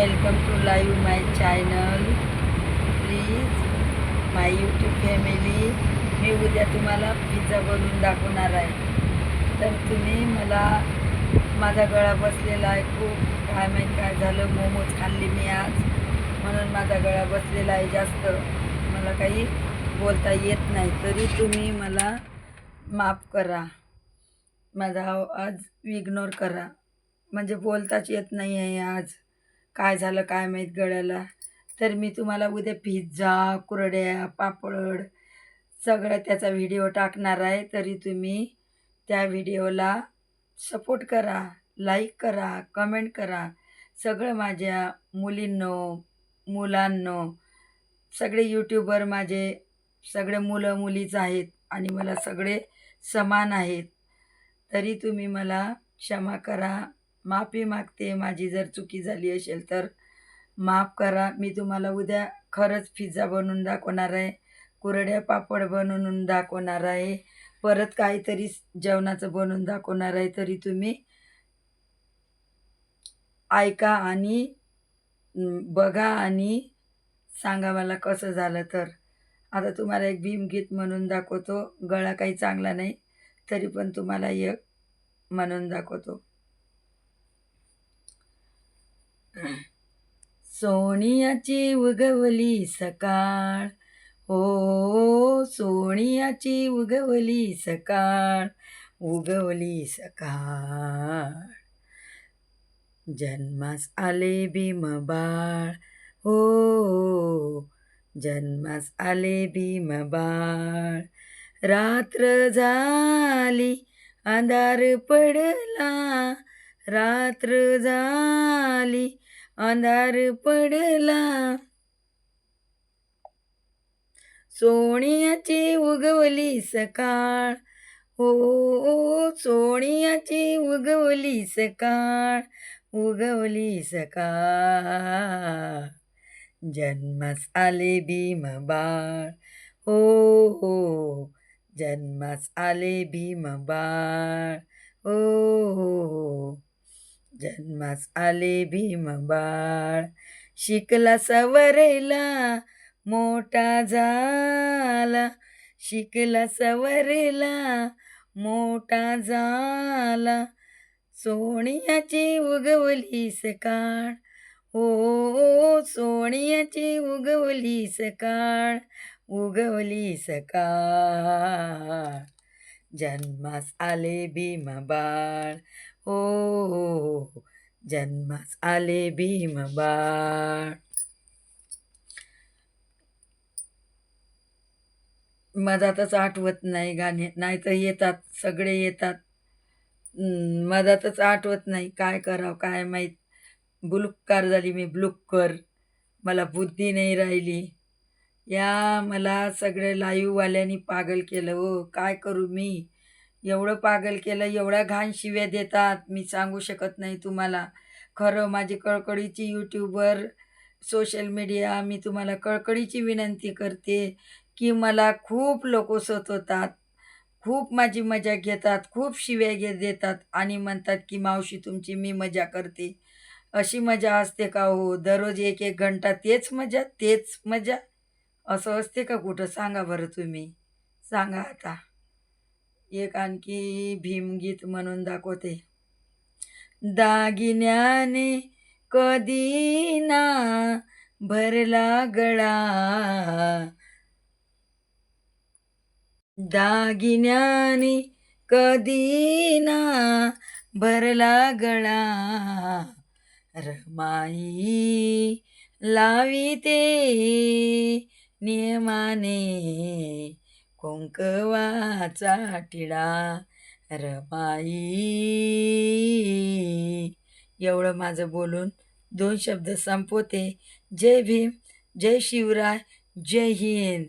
Welcome to live my channel please my YouTube family मी उद्या तुम्हाला pizza बनवून दाखवणार आहे. तर तुम्ही मला माझा गळा बसलेला आहे खूप. काय माहीत काय झालं मोमोज खाल्ली मी आज. म्हणून माझा गळा बसलेला आहे जास्त. मला काही बोलता येत नाही. तरी तुम्ही मला माफ करा. माझा आवाज इग्नोर करा. म्हणजे बोलताच येत नाही आहे आज. काय झालं काय माहीत गळ्याला तर मी तुम्हाला उद्या पिझ्झा कुरड्या पापड सगळं त्याचा व्हिडिओ टाकणार आहे. तरी तुम्ही त्या व्हिडिओला सपोर्ट करा लाईक करा कमेंट करा. सगळं माझ्या मुलींनो मुलांनो सगळे यूट्यूबर माझे सगळे मुलं मुलीच आहेत आणि मला सगळे समान आहेत. तरी तुम्ही मला क्षमा करा. माफी मागते माझी जर चुकी झाली असेल तर माफ करा. मी तुम्हाला उद्या खरंच पिझ्झा बनवून दाखवणार आहे. कुरड्या पापड बनवून दाखवणार आहे. परत काहीतरी जेवणाचं बनवून दाखवणार आहे. तरी तुम्ही ऐका आणि बघा आणि सांगा मला कसं झालं तर. आता तुम्हाला एक भीमगीत म्हणून दाखवतो. गळा काही चांगला नाही तरी पण तुम्हाला एक म्हणून दाखवतो. सोनियाची उगवली सकाळ. हो सोनियाची उगवली सकाळ उगवली सकाळ. जन्मास आले भीम बाळ. हो जन्मास आले भीम बाळ. रात्र झाली अंधार पडला. रात्र झाली अंधार पडला. सोनियाची उगवली सकाळ. हो, हो सोनियाची उगवली सकाळ. उगवली सकाळ. जन्मास आले भीम बाळ. हो हो जन्मास आले भीम बाळ. हो हो. हो. जन्मास आले भीम बाळ. शिकला सवरेला मोठा झाला. शिकला सवरेला मोठा झाला. सोनियाची उगवली सकाळ हो सोनियाची उगवली सकाळ उगवली सकाळ जन्मास आले भीम बाळ. हो, हो, हो, हो जन्मास आले भीम बाळ. मधातच आठवत नाही गाणे नाही तर येतात सगळे येतात. मधातच आठवत नाही काय करावं काय माहीत. बुलुक्कार झाली मी ब्लुक्कर मला बुद्धी नाही राहिली. या मला सगळे लाईव्हवाल्यांनी पागल केलं हो. काय करू मी? एवढं पागल केलं एवढ्या घाण शिव्या देतात. मी सांगू शकत नाही तुम्हाला. खरं माझी कळकळीची यूट्यूबर सोशल मीडिया मी तुम्हाला कळकळीची विनंती करते की मला खूप लोक सतवतात खूप माझी मजा घेतात खूप शिव्या घे देतात आणि म्हणतात की मावशी तुमची मी मजा करते. अशी मजा असते का हो? दररोज एक एक घंटा तेच मजा तेच मजा? असं असते का कुठं? सांगा बरं तुम्ही. सांगा आता. एक आणखी भीमगीत म्हणून दाखवते. दागिन्याने कधी ना भरला गळा. दागिन्याने कधी ना भरला गळा. रमाई लाविते नियमाने. कुंकवाचा टिळा रमाई. एवढं माझं बोलून दोन शब्द संपवते. जय भीम जय शिवराय जय हिंद.